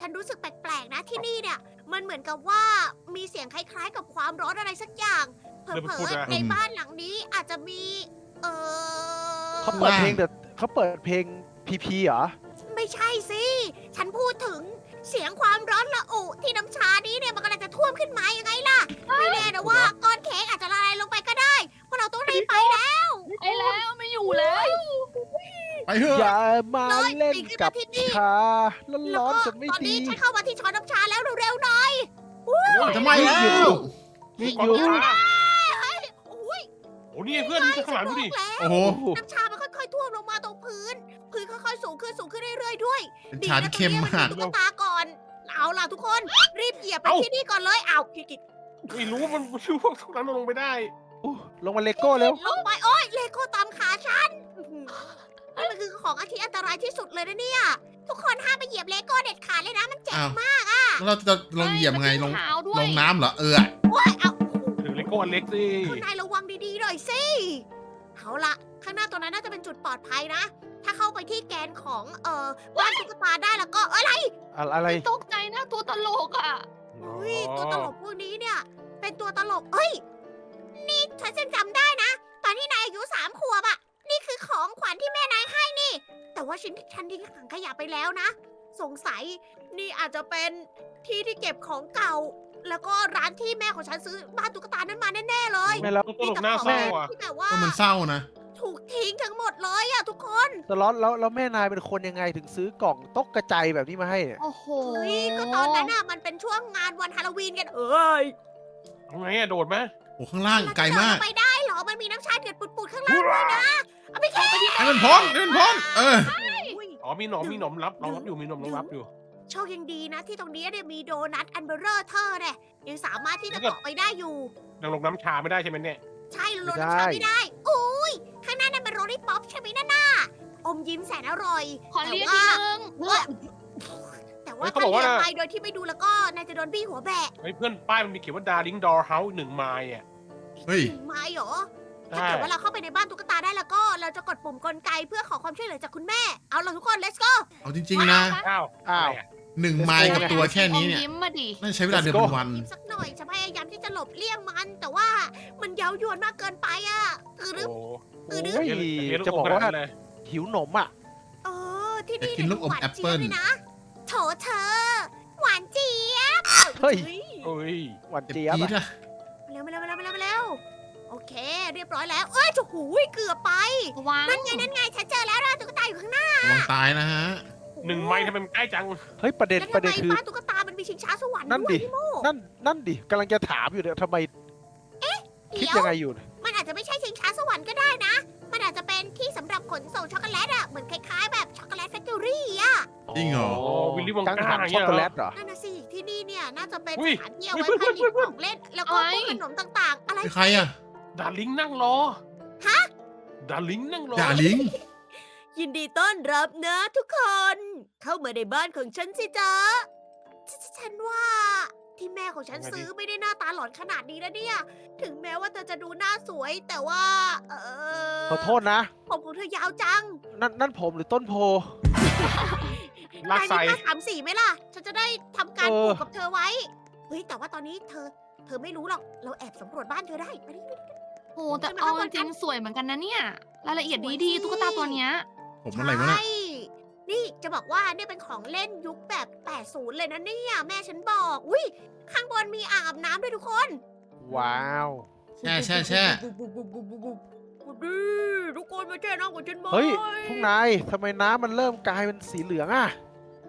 ฉันรู้สึกแปลกๆนะที่นี่เนี่ย มันเหมือนกับว่ามีเสียงคล้ายๆ กับความร้อนอะไรสักอย่าง เผเดี๋ยวมันพูลดอนะๆในบ้านหลังนี้อาจจะมี เออเขาเปิดเพลงเดอะเขาเปิดเพลงพีพีเหรอ ไม่ใช่สิ ฉันพูดถึงเสียงความร้อนระอุที่น้ำชานี้เนี่ยมันกำลังจะท่วมขึ้นมายังไงล่ะ ไม่แน่นะว่าก้อนเค้กอาจจะละลายลงไปก็ได้พวกเราต้องรีบไปแล้ว ไอ้แล้วไม่อยู่แล้ว ไปเถอะอย่ามาเล่นกับเลยปีนขึ้นมาที่นี่ชาร้แล้วอนก็ๆจะไม่ตอนดีนี้ฉันเข้ามาที่ช้อนน้ำชาแล้วเร็วๆหน่อยจะไม่แล้ว นี่ก่อนอยู่ฟ้าโอ้ยโอ้นี่เพื่อนดูข้างหลังดูดิฉันบอกแล้วโอ้โหโอ้โห น้ำชามันค่อยๆท่วมลงมาตรงพื้น พื้นค่อยๆสูงขึ้นสูงขึ้นเรื่อยๆด้วยเป็นชาที่เข้มมาก ดีนะตรงนี้นตุ๊กตาก่อน เอาล่ะทุกคนรีบเหยียบไปเอ้า ที่นี่ก่อนเลยเอาพี่กิตไม่รู้มันรู้ว่าทุกนั้นมันลงไปได้อู้ลงมาเลโก้เร็วลงไปโอ้ยเลโก้ตามขาฉัน อื้อหือนี่มันคือของที่อันตรายที่สุดเลยนะเนี่ย ทุกคนห้ามไปเหยียบเลโก้เด็ดขาดเลยนะ มันเจ็บอ้าว มากอะแล้วเราจะลงเหยียบไงลงเท้าด้วลยงน้ำเหรอเออโอ้ยเอาถือเลโก้อันเล็กสิคุณนายระวังดีๆหน่อยสิ เอาล่ะข้างหน้าตรงนั้นน่าจะเป็นจุดปลอดภัยนะ ถ้าเข้าไปที่แกนของเอ่อบ้านตุ๊กตาได้แล้วก็อะไรอะอะไรตกใจนะตัวตลกอะเฮ้ยตัวตลกพวกนี้เนี่ย เป็นตัวตลกเอ้ย นี่ฉันจำได้นะ ตอนที่นายอายุสามขวบอะ นี่คือของขวัญที่แม่นายให้นี่ แต่ว่าฉันฉันทิ้งถังขยะไปแล้วนะ สงสัยนี่อาจจะเป็นที่ที่เก็บของเก่า แล้วก็ร้านที่แม่ของฉันซื้อบ้านตุ๊กตานั้นมาแน่ๆเลยแม่แล้วตัวตลกหน้าเศร้าอะที่แบบว่าก็มันเศร้านะ ถูกทิ้งทั้งหมดเลยอะทุกคนตลอดแล้วแล้วแม่นายเป็นคนยังไงถึงซื้อกล่องตกกระจายแบบนี้มาให้เนี่ยโอ้โหเฮ้ยก็ตอนนั้นอะมันเป็นช่วงงานวันฮาโลวีนกันเอ้ยทำไงอะโดดไหมโอ้ข้างล่างไกลมากเรจะเดินไปได้เหรอ มันมีน้ำชาเดือดปุดๆข้างล่างด้วยนะ เอาไปแค่ให้มันพ้นให้มันพ้นเออ อ๋อมีหนมมีหนมรับรองรับอยู่มีหนมรองรับอยู่ โชคยังดีนะที่ตรงนี้เนี่ยมีโดนัทอันเบอร์เรอร์เทอร์เนี่ยยังสามารถที่จะแล้วก็เกาะไปได้อยู่ ยังลงน้ำชาไม่ได้ใช่ไหมเนี่ย ใช่โรน้ำชาไม่ได้อุ้ยข้างหน้านั่นเป็นโรลลี่ป๊อปใช่ไหมนั่นน่ะอมยิ้มแสนอร่อยขอเรียกแต่ทีว่านึงแต่ว่าถ้าเรียกไปโดยที่ไม่ดูแล้วก็นายจะโดนบี้หัวแบะเฮ้ยเพื่อนป้ายมันมีเขียนว่าดาริงดอร์เฮาส์หนึ่งไมล์อะเฮ้ย ไม่เหรอ ถ้าใช่เกิดว่าเราเข้าไปในบ้านตุ๊กตาได้แล้วก็เราจะกดปุ่มกลไกเพื่อขอความช่วยเหลือจากคุณแม่ เอาล่ะทุกคน let's go เอาจริงๆนะอ้าวอ้าวะไระหนึ่งไมล์กับตัวแค่นี้เนี่ยอมยิ้มมาดิ น่าจะใช้เวลาเดือนเป็นวันอีกสักหน่อยฉันพยายามที่จะหลบเลี่ยงมัน แต่ว่ามันเย้ายวนมากเกินไปอะตือรึโอ้ตือรึ โอ้ยเรียนลูจะบอกมขนว่าดนั้นเลยหิวหนมอะเออที่นี่อยากกินลูกอมหวานแอปเปิ้ลจี๊ยบยนะโถเธอ หวานเจี๊ยบเฮ้ยเฮ้ยหวานเจ็บเจี๊ยบจี๊ดอะ รียบร้อยแล้ว เอ้ยจะหูยเกือบไประวังนั่นไงนั่นไงฉันเจอแล้วนะตุ๊กตาอยู่ข้างหน้าระวังตายนะฮะ หนึ่งไมล์ทำไมมันใกล้จัง เฮ้ยประเด็นแล้วประทำเด็นไมคือ บ้านตุ๊กตามันมีชิงช้าสวรรค์นั่นด้วยดิ พี่โมนั่นนั่นดิกำลังจะถามอยู่เนี่ยทำไมคิดเดี๋ยวยังไงอยู่เนี่ยมันอาจจะไม่ใช่ชิงช้าสวรรค์ก็ได้นะ มันอาจจะเป็นที่สำหรับขนส่งช็อกโกแลตอะเหมือนคล้ายๆแบบช็อกโกแลตแฟคทอรี่อะจริงเหรอโอ้วิลลี่วองกังก้าหันอย่างช็อเงี้กยโกเหแลรอตเหรอนั่นนะสิที่นี่เนี่ยน่าจะเป็นอุ้ยสถานที่เอาไว้อุ้ยผลิตอุ้ยอุ้ยของเล่นแล้วก็พวกขนมต่างๆ อะไร คือใครอะ ดาริงนั่งรอ ฮะ ดาริงนั่งรอจ่าลิง ยินดีต้อนรับนะทุกคน เข้ามาในบ้านของฉันสิจ๊ะฉฉฉันว่าที่แม่ของฉันซื้อไม่ได้หน้าตาหลอนขนาดนี้นะเนี่ย ถึงแม้ว่าเธอจะดูหน้าสวยแต่ว่า เออขอโทษนะ ผมของเธอยาวจังนั่นนั่นผมหรือต้นโพ ลากนายไซมีผ้าสามสีไหมล่ะ ฉันจะได้ทำการเอปอลูกกับเธอไว้ เฮ้ยแต่ว่าตอนนี้เธอ เธอไม่รู้หรอก เราแอบสำรวจบ้านเธอได้ไปดิ โอ้แต่เอาจริงๆสวยเหมือนกันนะเนี่ยรายละเอียดดีๆตุ๊กตาตัวเนี้ย ผมอะไรวะน่ะใช่นี่จะบอกว่าเนี่ยเป็นของเล่นยุคแบบ 80 เลยนะเนี่ย แม่ฉันบอก อุ้ยข้างบนมีอ่างอาบน้ำด้วยทุกคน ว้าว แช่แช่แช่ดีทุกคนมาแช่น้ำกับฉันไหมเฮ้ย พวกนายทำไมน้ำมันเริ่มกลายเป็นสีเหลืองอะ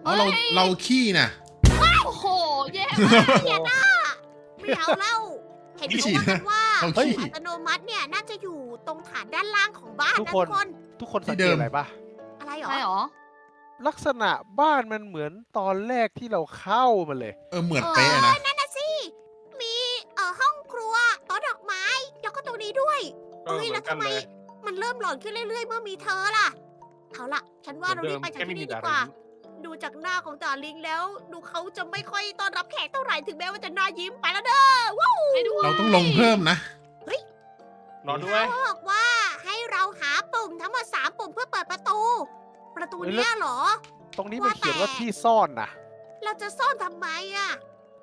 เอาเราเราขี้น่ะ โอ้โหแย่เกลียดอะไม่เอาเล่า เห็นนี่เขาฉีดว่ากันว่า เอาเฮ้ยขี้อัตโนมัติเนี่ยน่าจะอยู่ตรงฐานด้านล่างของบ้านทุกนะคทุนกคน ทุกคนสังที่เดิเกตม อะไรปะอะไรหรอ ใช่หรอ ลักษณะบ้านมันเหมือนตอนแรกที่เราเข้ามาเลย เออเหมือนเป๊ะนะ นั่นน่ะสิ มีเอ่อห้องครัวโต๊ะดอกไม้ แล้วก็ตรงนี้ด้วย เออเฮ้ยเหมืแล้อวนกัทำนไมเลยมันเริ่มหลอนขึ้นเรื่อยๆ เมื่อมีเธอล่ะ เอาล่ะ ฉันว่าเรารีบไปจากที่นี่ดีกว่า ดูจากหน้าของจ่าลิงแล้ว ดูเขาจะไม่ค่อยต้อนรับแขกเท่าไหร่ถึงแม้ว่าจะหน้ายิ้มไปแล้วเด้อว้าวไปด้วยเราต้องลงเพิ่มนะ รอด้วย เขาบอกว่าให้เราหาปุ่มทั้งหมดสามปุ่มเพื่อเปิดประตู ประตูเนี้ยเหรอ ตรงนี้มันเขียนว่าที่ซ่อนนะเราจะซ่อนทำไมอะ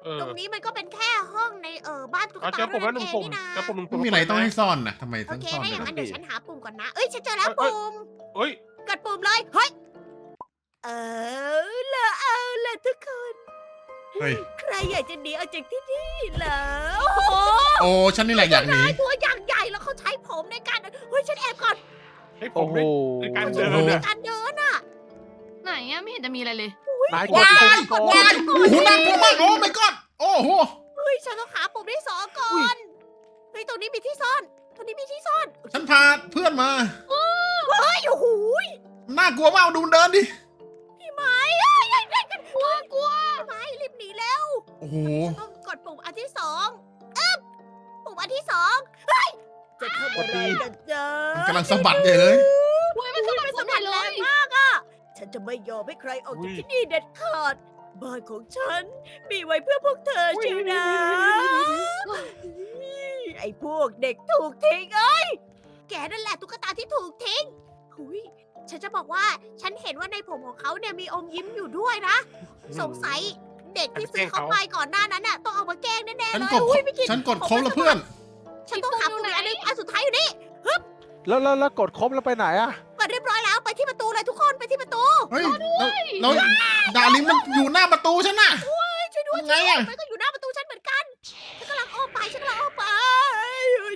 เออตรงนี้มันก็เป็นแค่ห้องในเออบ้านตุ๊กเอาตาเจอปุ่มแล้วหนึ่งเองปุ่มนี่นะเจอปุ่มหนึ่งไม่ปุ่มมีอะไรต้องให้ซ่อนนะทำไมโอต้องเคซ่อนถ้าด้อวยย่างนั้นนะเดี๋ยวฉันหาปุ่มก่อนนะ เอ้ยฉันเจอแล้วเอ้ยปุ่มเฮ้ย กดปุ่มเลย เฮ้ย เออละเอาละทุกคน เฮ้ย ใครอยากจะหนีออกจากที่นี่เหรอโอ้โหโอ้ฉันนี่แหละอยากหนีนายตัวอย่างใหญ่แล้วเขาใช้ผมในการเฮ้ยฉันแอบก่อนให้ผโอ้มโห ได้ในการเขาเดิใช้นผมในเนี่ย การเดินอะไหนอะไม่เห็นจะมีอะไรเลย นายกว้าดยปุ่มก่อนว้ายโอ้โหน่ากลัวมากโอ้ my god โอ้โห เฮ้ยฉันต้องหาปุ่มที่สองก่อนเฮ้ยตรงนี้มีที่ซ่อนตรงนี้มีที่ซ่อนฉันพาเพื่อนมา เฮ้ยโอ้โหน่ากลัวมากดูมันเดินดิ กลัวกลัวพี่ไม้รีบหนีแล้วโอ้โหต้องกดปุ่มอันที่สองอึ๊บปุ่มอันที่สองเฮ้ยจะทำอะไรกันจ๊ะมันกำลังสะบัดใหญ่เลยอุ้ยมันสะบัดสสะมับัดดแรเลงยมากอะ ฉันจะไม่ยอมให้ใครออกจากอุ้ยที่นี่เด็ดขาดบ้านของฉันมีไว้เพื่อพวกเธอเชียวนะ ไอ้พวกเด็กถูกทิ้งเอ้ย แกนั่นแหละตุ๊กตาที่ถูกทิ้งหุย ฉันจะบอกว่าฉันเห็นว่าในผมของเขาเนี่ยมีอมยิ้มอยู่ด้วยนะ สงสัยเด็กที่ซื้อเขาไปก่อนหน้านั้นน่ะต้องเอามาแกล้งแน่ๆฉันเลยกดอุ้ยไม่กินฉันกดครบแล้วเพื่อน ฉันต้องหาปุ่มอีกอันนึงอันสุดท้ายอยู่นี่แล้วแล้วแล้วกดครบแล้วไปไหนอะเปิดเรียบร้อยแล้วไปที่ประตูเลยทุกคนไปที่ประตูเฮ้ยแล้วแล้วดาริงมันอยู่หน้าประตูฉันน่ะช่วยด้วยไงอะมันก็อยู่หน้าประตูฉันเหมือนกันฉันกำลังอ้อมไปฉันกำลังอ้อมไป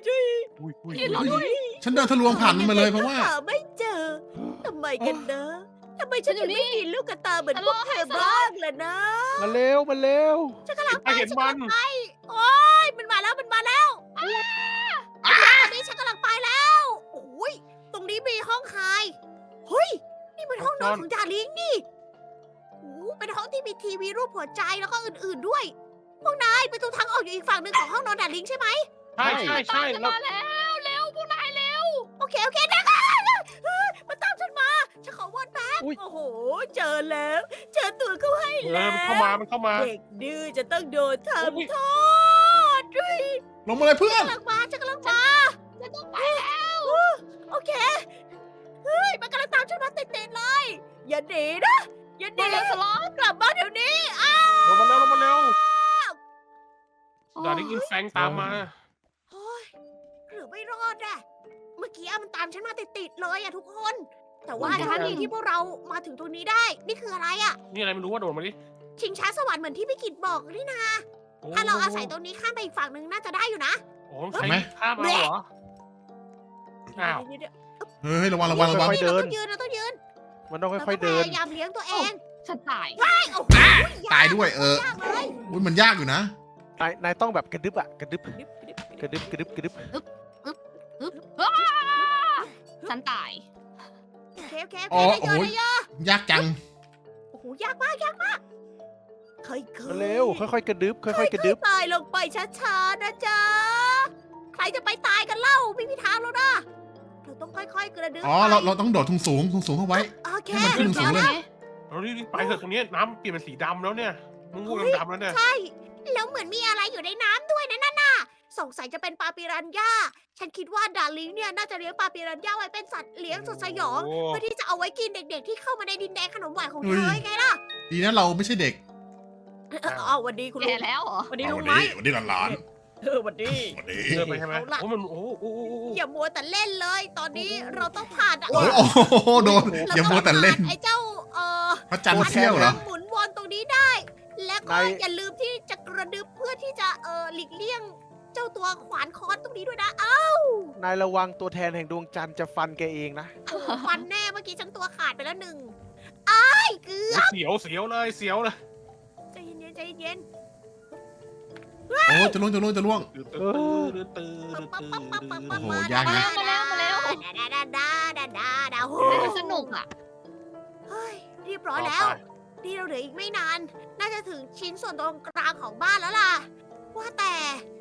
ช่วยอุ้ยอุ้ยเห็นเหรอเฮ้ยฉันเดินทะลวงผ่านมันมาเลยเพราะว่าหาไม่เจ อทำไมกันนะทำไมฉันฉันอยู่ถึงไม่นี่มีลูกกระตาเหมือนฉันพรวอกเธให้อสลบบ้างล่ะนะ มาเร็วมาเร็วฉันกำลังไปไปเห็นฉันกำลังมันไปโอ้ยมันมาแล้วมันมาแล้วตอนนี้ฉันกำลังไปแล้วโอ้ยตรงนี้มีห้องคายเฮ้ยนี่มันห้องนอน ของดาริงนี่โอ้เป็นห้องที่มีทีวีรูปหัวใจแล้วก็อื่นๆด้วยพวกนายประตูทางออกอยู่อีกฝั่งหนึ่งของห้องนอนดาริงใช่ไหมใช่ใช่ใช่จะแล้วมาแล้วเร็วพวกนายเร็วโอเคโอเคนะมาตาม ฉันมาฉันขอวนแป๊บอุ๊ย โอ้โห เจอแล้ว เจอตัวเขาให้เอแล้อวมันเข้ามามันเข้ามา เด็กดื้อจะต้องโดนทอุ๊ยำโทษด้วยลงมาเลยเพื่อน กำลังมาฉันกำลังมาฉันต้องไปแล้วโอเค เฮ้ย มันกำลังตามฉันมาติดๆเลย อย่าหนีนะ อย่าหมานีเร็วสล็อตกลับมาเดี๋ยวนี้อ้าลงมาเร็วลงมาเร็วดาริงอินแฟงตามมา โอ้ยหรือไม่รอดอะเมื่อกี้อะมันตามฉันมาติดๆเลยอะทุกคน แต่ว่าเหมือนโชกันคดีที่พวกเรามาถึงตรงนี้ได้ นี่คืออะไรอะนี่อะไรไม่รู้ว่าโดดมาดิชิงช้าสวรรค์เหมือนที่พี่กิตบอกนี่นะโอ้ถ้าเราอาศัยตรงนี้ข้ามไปอีกฝั่งหนึ่งน่าจะได้อยู่นะโอ้ใครเห็นไหมข้ามมาเหรอ อ้าว เดี๋ยวเฮ้ยระวังระวังระวังค่อยๆๆเราเดินต้องยืนเราต้องยืนมันต้องเราค่อยๆเดินพยายามเลี้ยงตัวเองฉันตาย ไอ้โอ้โหตายด้วยเออยากเลยอุ้ยมันยากอยู่นะ นายนายต้องแบบกระดึบอะกระดึบกระดึบกระดึบกระดึบ อึ๊บอ้าฉันตาย โอเคโอเคอ๋โออเคได้เยอะโอ้ยได้เยอะยากจัง โอ้โหยากมากยากมากเคยเคยมาเร็วค่อยๆกระดึบค่อยๆกระดึบตายลงไปช้าๆนะจ๊ะใครจะไปตายกันเล่าไม่มีทางแล้วนะเราต้องค่อยๆกระดึ๊บอ๋อเราเราต้องโดดสูงสูงสูงสูงเข้าไว้โอเคให้มันขึ้นสูงเลยเรารีบๆไปเถอะตรงนี้น้ำเปลี่ยนเป็นสีดำแล้วเนี่ยมึงงูดำๆแล้วเนี่ยใช่แล้วเหมือนมีอะไรอยู่ในน้ำด้วยนะนั่นน่ะ สงสัยจะเป็นปลาปิรันย่า ฉันคิดว่าดาริงเนี่ยน่าจะเลี้ยงปลาปิรันย่าไว้เป็นสัตว์เลี้ยงสุดสยอง โอ้เพื่อที่จะเอาไว้กินเด็กๆ ที่เข้ามาในดินแดนขนมหวานของเฮ้เธยอไงล่ะดีนะเราไม่ใช่เด็กเอาวันดีคุณลุแก่งแล้วเหรอ วันดีเอาลุงวันไหมนี้วันนี้หลานเออวันดี ๆวันนี้เดินไปใช่ไหมเอาล่ะ โอ้มันโอ้โอ้โอ้โอ้อย่ามัวแต่เล่นเลย ตอนนี้เราต้องผ่านอะโอ้โหโดนอย่ามัวแต่เล่นราต้องผ่าไอ้เจ้าเอ่อพระจันทร์เที่ยวเหรอ หมุนวนตรงนี้ได้ และก็นายอย่าลืมที่จะกระดึบเพื่อที่จะเออหลีกเลี่ยง เจ้าตัวขวานค้อนตรงนี้ด้วยนะอ้าวนายระวังตัวแทนแห่งดวงจันทร์จะฟันแกเองนะฟันแน่เมื่อกี้ฉันตัวขาดไปแล้วหนึ่งอ้ายเกือบเสียวเสียวเลยเสียวเลยใจเย็นๆใจเย็นโอ้จะล่วงจะล่วงจะล่วงตื่นตื่นตื่นปั๊บตื่ปั๊บนปั๊บตื่ปั๊บปั๊บนโอ้โหปั๊บยากนะ มาแล้วมาแล้ว ดาดาดาดาดาดาดาโอ้มันสนุกอะ เฮ้ยเรียบร้อยแล้ว นี่เราเหลืออีกไม่นาน น่าจะถึงชิ้นส่วนตรงกลางของบ้านแล้วล่ะ ว่าแต่เ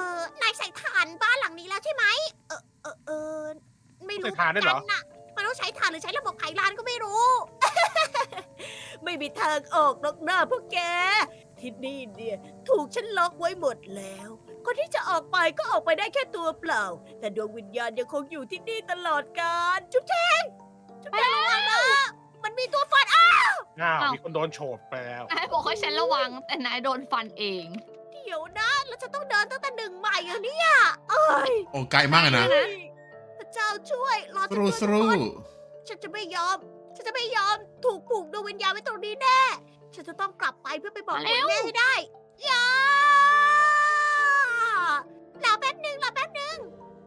ออนายใส่ถ่านบ้านหลังนี้แล้วใช่ไหมเออเออเออไม่รู้ใส่ถ่านได้เหรอ มืกัะมันต้องใช้ถ่านหรือใช้ระบบไขลานก็ไม่รู้ ไม่มีทางออกหรอกหน้าพวกแก ที่นี่เนี่ย ถูกฉันล็อกไว้หมดแล้ว คนที่จะออกไปก็ออกไปได้แค่ตัวเปล่า แต่ดวงวิญญาณยังคงอยู่ที่นี่ตลอดกาลจุ๊บแจงจุ๊บแจงระวังนะมันมันมีตัวฟันอ้าวอ้าว อ้าว มีคนโดนโฉบไปแล้ว นายบอกให้ฉันระวังแต่นายโดนฟันเอง เดี๋ยวนะแล้วจะต้องเดินตั้งแต่หนึ่งใหม่เหรอะเนี่ยเอ้ยโอ้ไกลมากเลยนะพระเจ้าช่วยรอสฉันรูด้วยสรูทุกคนฉันจะไม่ยอม ฉันจะไม่ยอมถูกผูกดวงวิญญาณไว้ตรงนี้แน่ ฉันจะต้องกลับไปเพื่อไปบอกมาคุเร็ณวแม่ให้ได้อย่ารอแป๊บหนึ่งรอแป๊บหนึ่ง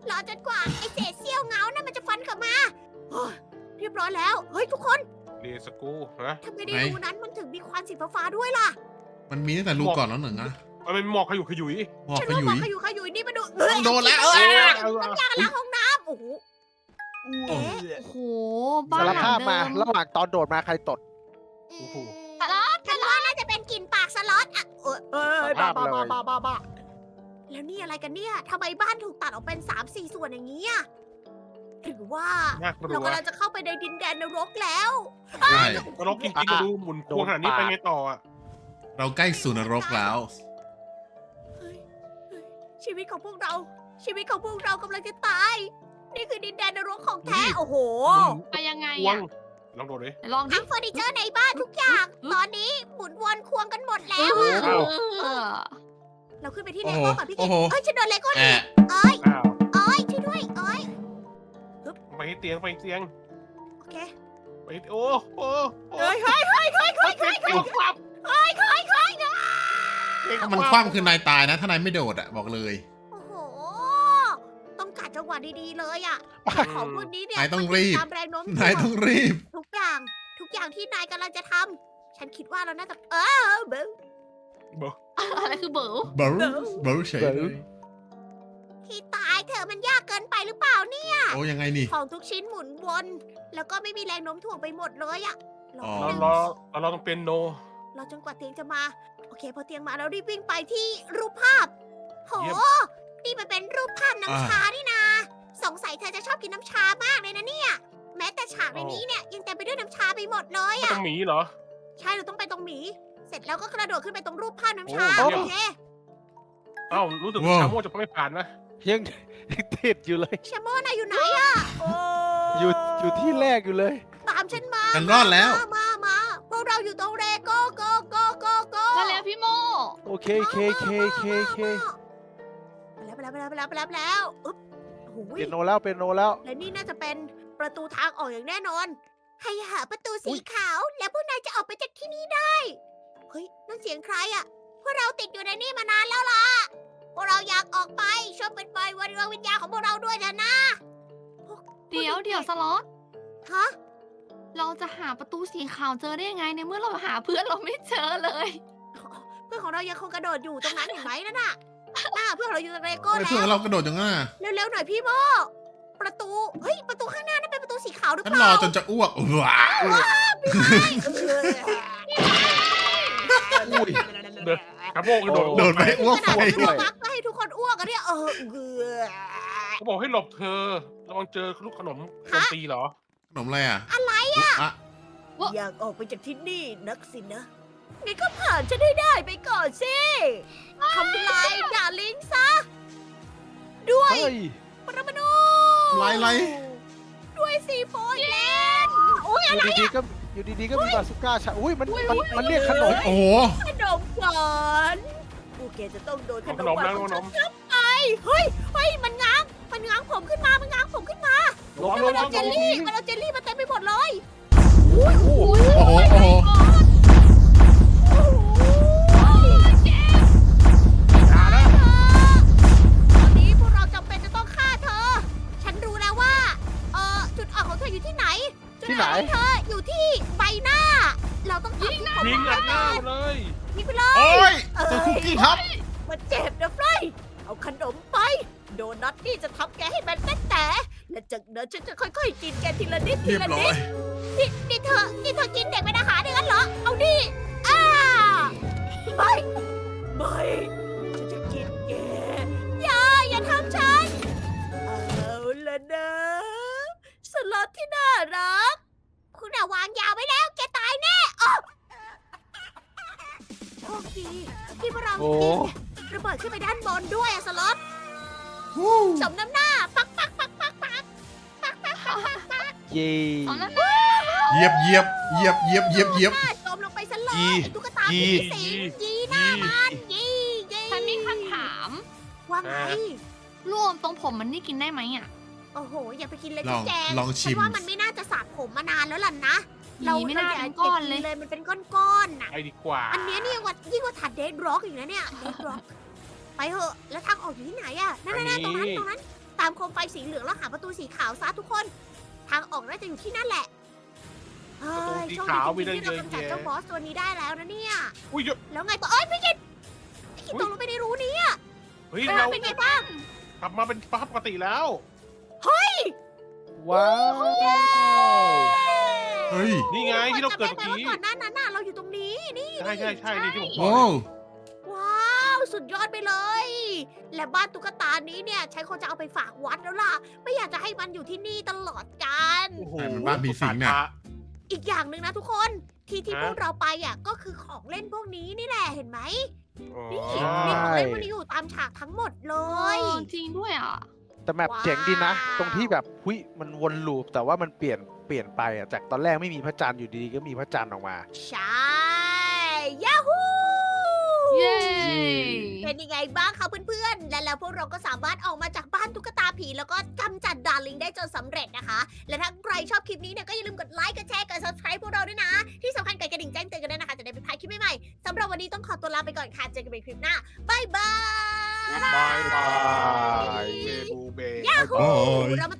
รอจนกว่าไอ้เศษเสี้ยวเงานั่นมันจะฟันกลับมาโอ้ยเรียบร้อยแล้ว เฮ้ยทุกคนเรียสกูฮะทำไมในไหนรูนั้นมันถึงมีควันสีฟ้าๆด้วยล่ะ มันมีตั้งแต่รูก่อนแล้วหนึ่งนะ มันเป็นหมอกขยุกขยุยหมอกฉันขว่ายุหมอกย ขยุกขยุยนี่มาดูต้องโดนแล้วเอ้ยเออ น้ำยาล้างห้องน้ำโอ้โหโอ้เอ๊ะโอ้โห บ้าสานรหลังภาพเดิมา มระหว่างตอนโดดมาใครตดอืโอ้มโห สล็อตฉันว่าน่าจะเป็นกลิ่นปากสล็อตอะเออเออสบ้าภาพบ้าเลยบ้าบ้าบ้าบ้าแล้วนี่อะไรกันเนี่ยทำไมบ้านถูกตัดออกเป็นสามสี่ส่วนอย่างนี้อะหรือว่าน่ากลัเราวกำลังจะเข้าไปในดินแดนนรกแล้ว ใช่นรกจริงๆมาดูหมุนพวงขนาดนี้ไปไงต่ออะเราใกล้สู่นรกแล้วเฮ้ยเฮ้ย ชีวิตของพวกเรา ชีวิตของพวกเรากำลังจะตาย นี่คือดินแดนนรกของแท้นี่โอ้โห ไปยังไงพวงอะลองโดดดิไหนลองดิทั้งเฟอร์นิเจอร์ในบ้านทุกอย่าง ตอนนี้หมุนวนควงกันหมดแล้ว เออะอเออเราขึ้นไปที่โอ้เลโหโก้กับพี่โอ้กิ๊โห เอ้ยฉันโดนเลโก้หนีแอะเอ้ยอ้าวเอ้ยช่วยด้วยเอ้ยไปที่เตียงไปที่เตียงโอเคไปที่โอ้โอ้โอ้เฮ้ยเฮ้ยเฮ้ยเฮ้ยเฮ้ยเตียงเตียงความเฮ้ยเฮ้ยเฮ้ยเตียง ถ้ามันคว่ำคือนายตายนะ ถ้านายไม่โดดอะบอกเลยโอ้โห ต้องกัดจังหวะดีๆเลยอะของพวกนี้เนี่ยนายต้องรีบ ตามแรงโน้มถ่วงนายต้องรีบ ทุกอย่าง ทุกอย่างที่นายกำลังจะทำฉันคิดว่าเราน่าจะเออเบลบอกอะไรคือเบ๋อเบิร์เบิร์เฉยเลยที่ตายเธอะมันยากเกินไปหรือเปล่าเนี่ย โอ้ยังไงนี่ ของทุกชิ้นหมุนวน แล้วก็ไม่มีแรงโน้มถ่วงไปหมดเลยอะรออ๋อแป๊บเรานึงเราเราต้องเป็นโน รอจนกว่าเตียงจะมาโอเคพอเตียงมาเรารีบวิ่งไปที่รูปภาพ โห เยี่ยมนี่มันเป็นรูปภาพน้ำชานี่นา สงสัยเธอจะชอบกินน้ำชามากเลยนะเนี่ย แม้แต่ฉากในนี้เนี่ยยังเต็มไปด้วยน้ำชาไปหมดเลยมันอะ ต้องหมีเหรอ ใช่เราต้องไปตรงหมี เสร็จแล้วก็กระโดดขึ้นไปตรงรูปภาพน้ำชาโอ้ โอเยี่ยมเคเอ้ารู้สึกว้าว ชาโม่จะไม่ผ่านนะยังยังติดอยู่เลยแชมโมนายอยู่ไหนอะโอ้อยู่อยู่ที่แรกอยู่เลย ตามฉันมาฉันรอดแล้ว มามา มาแล้วพี่โมโอเคเคเคเคเคไปแล้วไปแล้วไปแล้วไปแล้วไปแล้วอึ๊บโอ้โหเป็นโนแล้วเป็นโนแล้ว และนี่น่าจะเป็นประตูทางออกอย่างแน่นอน ให้หาประตูสีขาว แล้วพวกนายจะออกไปจากที่นี่ได้ เฮ้ยนั่นเสียงใครอะพวกเราติดอยู่ในนี่มานานแล้วล่ะ พวกเราอยากออกไปช่วยเป็นไปวันดวงวิญญาณของพวกเราด้วยเถอะนะเดี๋ยวเดี๋ยวสล็อตฮะเราจะหาประตูสีขาวเจอได้ยังไงในเมื่อเราหาเพื่อนเราไม่เจอเลยเพื่อนของเรายังคงกระโดดอยู่ตรงนั้นเห็นไหมนั่นน่ะอ่าเพื่อนของเราอยู่ตรงเรโก้ทำไมแล้เพื่อนวเรากระโดดอย่างนั้นน่ะเร็วๆหน่อยพี่โมประตู เฮ้ย ประตูข้างหน้านั่นเป็นประตูสีขาวหรือฉัเปนรอล่าจนจะอ้วกว้าวอุ้ยชาโม่กระโดดโอ้โดดไปอ้วกขนาดไฟตัวมักก็ให้ทุกคนอ้วกกันเนี่ยเออเกือเขาบอกให้หลบเธอระวังเจอลูกขนมโดนตีเหรอ ขนมอะไรอะ อะไรอะ อยากออกไปจากที่นี่นักสินะ งั้นก็ผ่านฉันให้ได้ไปก่อนสิทำลายดาลิงซะ ด้วยเฮ้ย ปรมาณูลายอะไร ด้วยซีโฟเลนอุ้ยอยู่ดีๆก็อยู่ดีๆก็มีบาสุก้าชาอุ้ยมันมันมันเรียกขนมโอ้โหขนมหวานพวกแกจะต้องโดนขขนมนมหวานนะของขนฉันมทับไปเฮ้ยเฮ้ยมันง้าง มันง้างผมขึ้นมา มันง้างผมขึ้นมาระวังแล้วระมันวัเอางเจลลี่ มันเอาเจลลี่มาเต็มไปหมดเลย โอ้โหโอ้โห ต้องยิงหน้ายิงอัดหน้าเลย ยิงไปเลยโอ้ยเจอคุกกี้ครับ มันเจ็บนะเฟรยเอาขนมไป โดนัทนี่จะทำแกให้มันแต่แต่และจากนั้นฉันจะค่อยๆ กินแกทีละนิดทีเรียบละร้อนิดย นี่นี่เธอนี่เธอกินเด็กเป็นอาหารอย่างนั้นเหรอ เอาดิอ้าไม่ไม่ฉันจะกินแกอย่าอย่าทำฉัน เอาละนะสล็อตที่น่ารัก คุณอะวางยาไว้แล้ว ที่พวกเราโอ้กินระเบิดขึ้นไปด้านบนด้วยอะสล็อตสมน้ำหน้า ปักปักปักปักปักปักปักปักปักปักเย่ตอนนั้นเหยียบเหยียบเหยียบเหยียบเหยียบเหยียบ หน้าจมลงไปซะเลยยีไอ้ตุ๊กตายี ผีสิงยีหน้ามันยียีฉันมีคำถาม ว่าไง รวมตรงผมมันนี่กินได้ไหมอะ โอ้โห อย่าไปกินเลยลองพี่แจงลองชิฉัมนว่ามันไม่น่าจะสระผมมานานแล้วล่ะนะ เราไม่น่าอย่เป็นก้อนเลย เลยมันเป็นก้อนๆน่ะ ไปดีกว่าอันเนี้ยนี่ว่ายิ่งกว่าถัดเดดร็อกอีกนะเนี่ยเดดร็อกไปเถอะแล้วทางออกอยู่ที่ไหนอะนั่นอันๆๆตรงนั้นนี้ตรงนั้น ตามโคมไฟสีเหลืองแล้วหาประตูสีขาวซะทุกคน ทางออกน่าจะอยู่ที่นั่นแหละเฮ้ประตูยสีโชคขาวดีมีจริงๆที่เราได้เยอะกำจัดแยะเจ้าบอสตัวนี้ได้แล้วนะเนี่ยอุ้ยเยอะแล้วไงต่อเอ้ยพี่กิตพี่กิตตกลงไปในรูนี้เฮ้ยเออเราเป็นไงบ้างกลับมาเป็นปกติแล้วว้าว เฮ้ยนี่ไงที่เราเกิดจำเมื่อได้ไหมกี้ว่าก่อนหน้านั้นน่ะเราอยู่ตรงนี้นี่ใช่ใช่ใช่นี่ที่ผมบอโอ้กว้าวสุดยอดไปเลย และบ้านตุ๊กตานี้เนี่ยฉันคงจะเอาไปฝากวัดแล้วล่ะ ไม่อยากจะให้มันอยู่ที่นี่ตลอดกาลโอ้โหใช่มันบ้านผีสิงเนี่ยอีกอย่างหนึ่งนะทุกคนที่ที่ฮะพวกเราไปอะก็คือของเล่นพวกนี้นี่แหละเห็นไหมอ๋อนี่มีของเล่นพวกนี้อยู่ตามฉากทั้งหมดเลเฮ้ยยจริงด้วยอะแต่แมปเจ๋งดีนะ ตรงที่แบบหุยมันวนลูปแต่ว่ามันเปลี่ยนเป ลี่ยนไปอะจากตอนแรกไม่มีพระจันทร์อยู่ดีๆก็มีพระจันทร์ออกมา ใช่ยาฮูเย้เป็นยังไงบ้างคะเพื่อนๆ และแล้วพวกเราก็สามารถออกมาจากบ้านตุ๊กตาผี แล้วก็กำจัดดาร์ลิงได้จนสำเร็จนะคะ และถ้าใครชอบคลิปนี้เนี่ยก็อย่าลืมกดไลค์ กดแชร์ กด subscribe พวกเราด้วยนะ ที่สำคัญกดกระดิ่งแจ้งเตือนกันด้วยนะคะ จะได้ไม่พลาดคลิปใหม่ๆสำหรับวันนี้ต้องขอตัวลาไปก่อนค่ะ เจอกันใหม่คลิปหน้าบายบายบายบาบายยเบบูเบยาฮูโอ้ยเรามา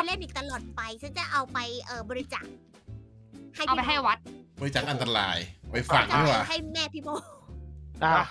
ไปปั๊บเล่นอีกตลอดไป ฉันจะเอาไปเออบริจาคให้เอาไปให้วัด บริจาคอันตรายไปฝังดีกว่าให้แม่พี่โมอะ